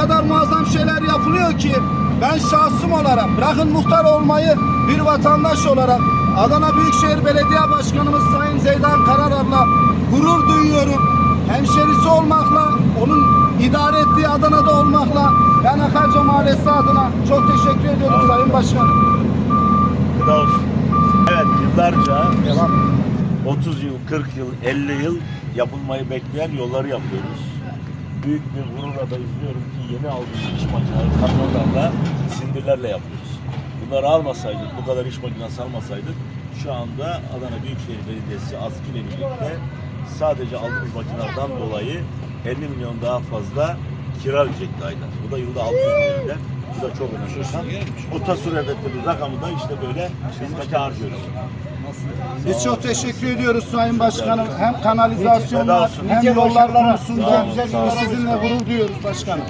kadar muazzam şeyler yapılıyor ki ben şahsım olarak bırakın muhtar olmayı bir vatandaş olarak Adana Büyükşehir Belediye Başkanımız Sayın Zeydan Kararar'la gurur duyuyorum. Hemşerisi olmakla, onun idare ettiği Adana'da olmakla ben Akarca Mahallesi adına çok teşekkür ediyorum Sayın Başkanım. Gıda olsun. Evet yıllarca Devam. 30 yıl, 40 yıl, 50 yıl yapılmayı bekleyen yolları yapıyoruz. Büyük bir gururla da izliyorum ki yeni aldığımız iş makineleri kamyonlarla, sindirlerle yapıyoruz. Bunları almasaydık, bu kadar iş makinesi almasaydık şu anda Adana Büyükşehir Belediyesi ASKİ ile birlikte sadece aldığımız makinelerden dolayı 50 milyon daha fazla kira ödeyecekti ayda. Bu da yılda 600 milyon lira. Bu da çok önemli. rakam. Bu tasarruf ettiğimiz rakamı da işte böyle hizmete harcıyoruz. Biz çok teşekkür ediyoruz Sayın Başkanım. Hem kanalizasyonlar hem yollar konusunda sizinle gurur duyuyoruz başkanım.